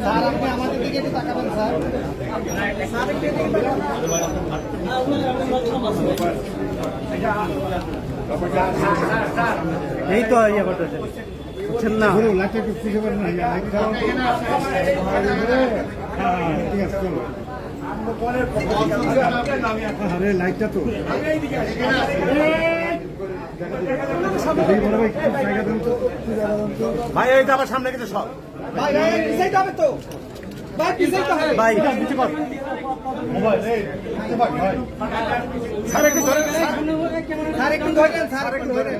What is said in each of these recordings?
Sir আপনি আমাদের দিকে একটু তাকাবেন স্যার এই তো ইয়ে করতেছে বুঝছেন না লাইটটা একটু খুঁজে পারেন না লাইটটা ঠিক আছে চলো আরে লাইটটা তো ভাই একটু জায়গা দেন তো একটু জায়গা দেন তো ভাই এই তো আবার সামনে কিছু সব ভাই ভাই পিছাইতে তো ভাই পিছাইতে হবে ভাই কিছু কর স্যার একটু ধরেন স্যার একটু ধরেন স্যার একটু ধরেন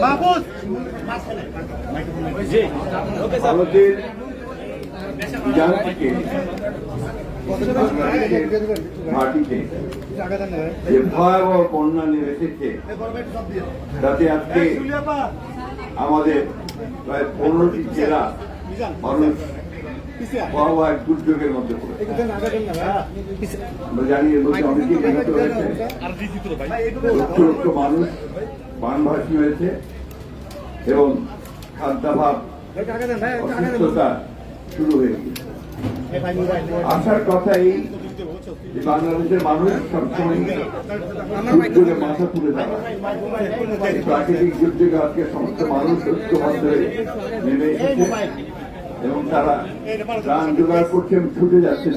বাবুস ভারতের ইরান থেকে যে ভয়াবহ বন্যা নেমে এসেছে আজকে আমাদের প্রায় পনেরোটি জেলা মানুষ হয়েছে। হয়েছে এবং খাদ্যাভাব অসুস্থতা শুরু হয়ে গেছে আসার কথা এই যে বাংলাদেশের মানুষ সবসময় দুর্যোগে মাথা তুলে দাঁড়ায় প্রাকৃতিক দুর্যোগে আজকে সমস্ত মানুষ ঐক্যবদ্ধ হয়ে নেমে এসেছে এবং তারা প্রাণ জোগাড় করছে ছুটে যাচ্ছে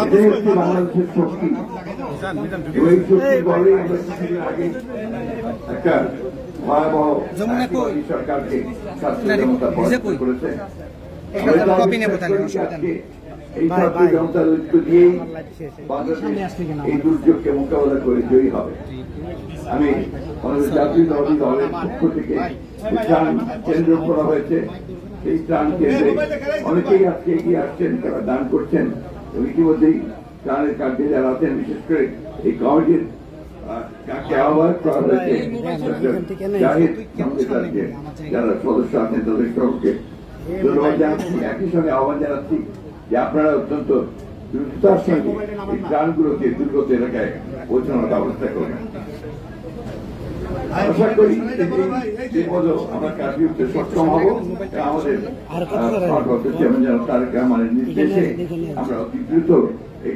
এটাই হচ্ছে বাংলাদেশের শক্তি। এই শক্তি কিছুদিন আগে একটা ভয়াবহ সরকারকে ছাত্র জনতা করেছে। কপি নেব তাহলে, অসুবিধা নেই। এই ছাত্র জনতার ঐক্য দিয়েই বাংলাদেশ এই দুর্যোগকে মোকাবেলা করে জয়ী হবে। আমি আমাদের জাতীয় দলী দলের পক্ষ থেকে ত্রাণ কেন্দ্র করা হয়েছে। এই ত্রাণ কেন্দ্রে অনেকেই আজকে এগিয়ে আসছেন তারা দান করছেন। এবং ইতিমধ্যেই ত্রাণের কার্যে যারা আছেন বিশেষ করে এই কমিটির আহ, কাকে করা হয়েছে জাহিদ আমাদের যারা সদস্য আছেন তাদের সকলকে একই সঙ্গে আহ্বান জানাচ্ছি যে আপনারা অত্যন্ত দ্রুততার সঙ্গে এই ত্রাণগুলোকে দুর্গত এলাকায় পৌঁছানোর ব্যবস্থা করবেন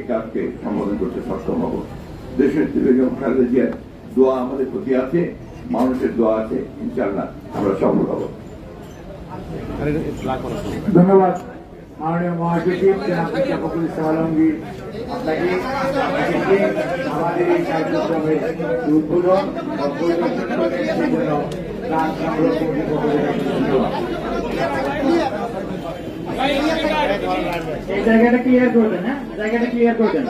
কাজকে সম্বোধন করতে সক্ষম হব দেশের দোয়া আমাদের প্রতি আছে মানুষের দোয়া আছে ইনশাল্লাহ আমরা সফল হব। ধন্যবাদ মাননীয় মহাসচিব ইসলাম আলমগীর আপনাকে আমাদের এই কার্যক্রমের উদ্বোধন এই জায়গাটা ক্লিয়ার করবেন হ্যাঁ জায়গাটা ক্লিয়ার করবেন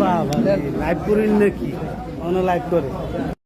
বাবা লাইভ করেন নাকি? অন্য লাইভ করে।